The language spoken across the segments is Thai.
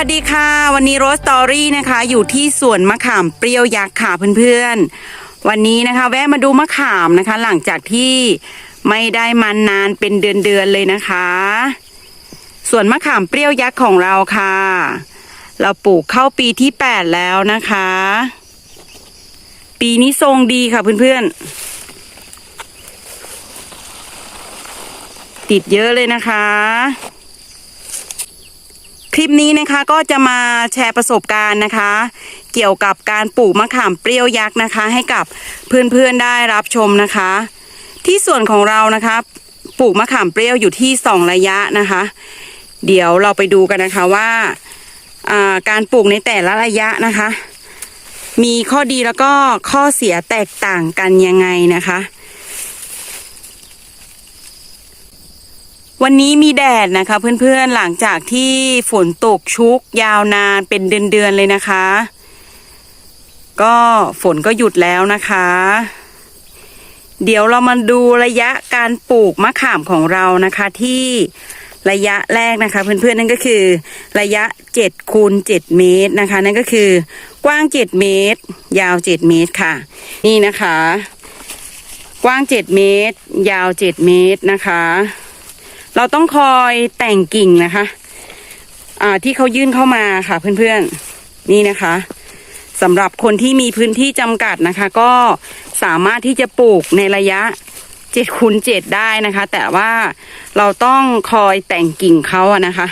สวัสดีค่ะ วันนี้โรสตอรี่นะคะ อยู่ที่สวนมะขามเปรี้ยวยักษ์ค่ะเพื่อนๆ วันนี้นะคะ แวะมาดูมะขามนะคะ หลังจากที่ไม่ได้มันนานเป็นเดือนๆเลยนะคะสวนมะขามเปรี้ยวยักษ์ของเราค่ะ เราปลูกเข้าปีที่แปดแล้วนะคะ ปีนี้ทรงดีค่ะเพื่อนๆ ติดเยอะเลยนะคะ ลิปนี้นะคะก็จะมาแชร์ประสบการณ์นะคะ เกี่ยวกับการปลูกมะขามเปรี้ยวยักษ์นะคะ ให้กับเพื่อนๆได้รับชมนะคะ ที่ส่วนของเรานะคะปลูกมะขามเปรี้ยวอยู่ที่สองระยะนะคะ เดี๋ยวเราไปดูกันนะคะว่าอ่าการปลูกในแต่ละระยะนะคะ มีข้อดีแล้วก็ข้อเสียแตกต่างกันยังไงนะคะ วันนี้มีแดดนะคะเพื่อนๆหลังจากที่ฝนตกชุกยาวนานเป็นเดือนๆเลยนะคะ ก็ฝนก็หยุดแล้วนะคะ เดี๋ยวเรามาดูระยะการปลูกมะขามของเรานะคะ ที่ระยะแรกนะคะ เพื่อนๆนั่นก็คือ ระยะ7คูณ7เมตรนะคะ นั่นก็คือกว้าง 7 เมตร ยาว 7 เมตรค่ะ นี่นะคะ กว้าง 7 เมตร ยาว 7 เมตรนะคะ เราต้องคอยแต่งกิ่งนะคะ อ่าที่เขายื่นเข้ามาค่ะเพื่อนๆนี่นะคะสำหรับคนที่มีพื้นที่จำกัดนะคะ ก็สามารถที่จะปลูกในระยะเจ็ดคูณเจ็ดได้นะคะ แต่ว่าเราต้องคอยแต่งกิ่งเขาอะนะคะ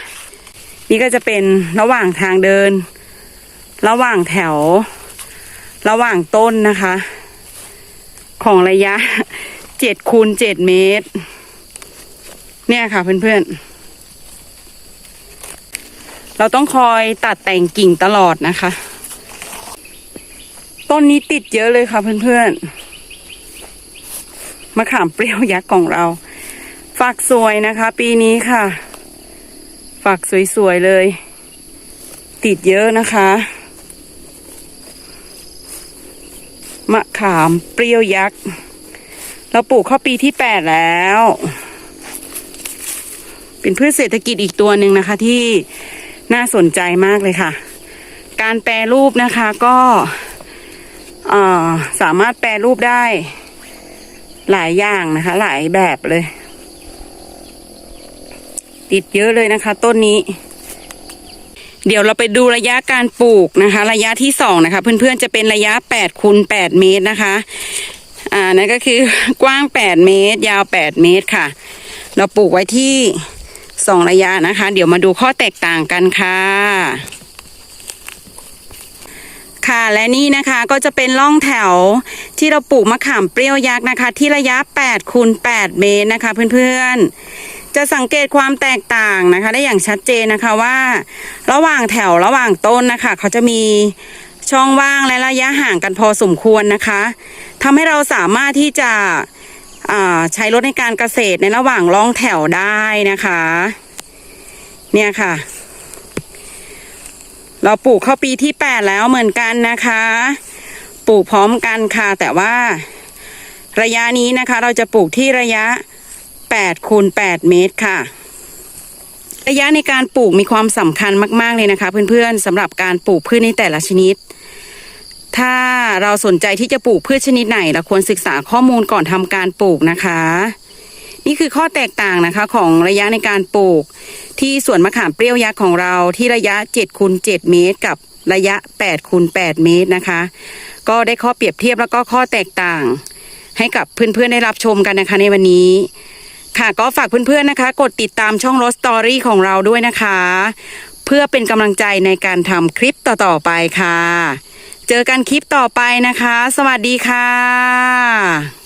นี่ก็จะเป็นระหว่างทางเดิน ระหว่างแถว ระหว่างต้นนะคะ ของระยะเจ็ดคูณเจ็ดเมตร เนี่ยค่ะเพื่อนๆ เราต้องคอยตัดแต่งกิ่งตลอดนะคะ ต้นนี้ติดเยอะเลยค่ะเพื่อนๆ มะขามเปรี้ยวยักษ์ของเราฝักสวยนะคะ ปีนี้ค่ะฝักสวยๆเลย ติดเยอะนะคะ มะขามเปรี้ยวยักษ์ เราปลูกข้าปีที่แปดแล้ว เป็นพืชเศรษฐกิจอีกตัวหนึ่งนะคะที่น่าสนใจมากเลยค่ะ การแปรรูปนะคะก็สามารถแปรรูปได้หลายอย่างนะคะ หลายแบบเลย ติดเยอะเลยนะคะ ต้นนี้ เดี๋ยวเราไปดูระยะการปลูกนะคะ ระยะที่สองนะคะ เพื่อนๆจะเป็นระยะแปดคูณแปดเมตรนะคะอ่านั่นก็คือกว้างแปดเมตร ยาวแปดเมตรค่ะ เราปลูกไว้ที่ สองระยะนะคะ เดี๋ยวมาดูข้อแตกต่างกันค่ะค่ะและนี่นะคะก็จะเป็นร่องแถวที่เราปลูกมะขามเปรี้ยวยักษ์นะคะ ที่ระยะ8คูณ8เมตรนะคะเพื่อนๆ จะสังเกตความแตกต่างนะคะ ได้อย่างชัดเจนนะคะว่า ระหว่างแถวระหว่างต้นนะคะ เขาจะมีช่องว่างและระยะห่างกันพอสมควรนะคะทำให้เราสามารถที่จะ ใช้รถในการเกษตรในระหว่างร่องแถวได้นะคะ เนี่ยค่ะ เราปลูกเข้าปีที่แปดแล้วเหมือนกันนะคะ ปลูกพร้อมกันค่ะ แต่ว่าระยะนี้นะคะ เราจะปลูกที่ระยะ8คูณ8เมตรค่ะ ระยะในการปลูกมีความสำคัญมาก ๆ เลยนะคะ เพื่อนๆสำหรับการปลูกพืชในแต่ละชนิด ถ้า เราสนใจที่จะปลูกพืชชนิดไหนเราควรศึกษาข้อมูลก่อนทำการปลูกนะคะ นี่คือข้อแตกต่างนะคะของระยะในการปลูก ที่สวนมะขามเปรี้ยวยักษ์ของเราที่ระยะ7คูณ7เมตร กับระยะ8คูณ8เมตรนะคะ ก็ได้ข้อเปรียบเทียบแล้วก็ข้อแตกต่าง ให้กับเพื่อนๆได้รับชมกันนะคะในวันนี้ค่ะก็ฝากเพื่อนๆนะคะ กดติดตามช่องรถสตอรี่ของเราด้วยนะคะ เพื่อเป็นกำลังใจในการทำคลิปต่อๆไปค่ะ เจอกันคลิปต่อไปนะคะ สวัสดีค่ะ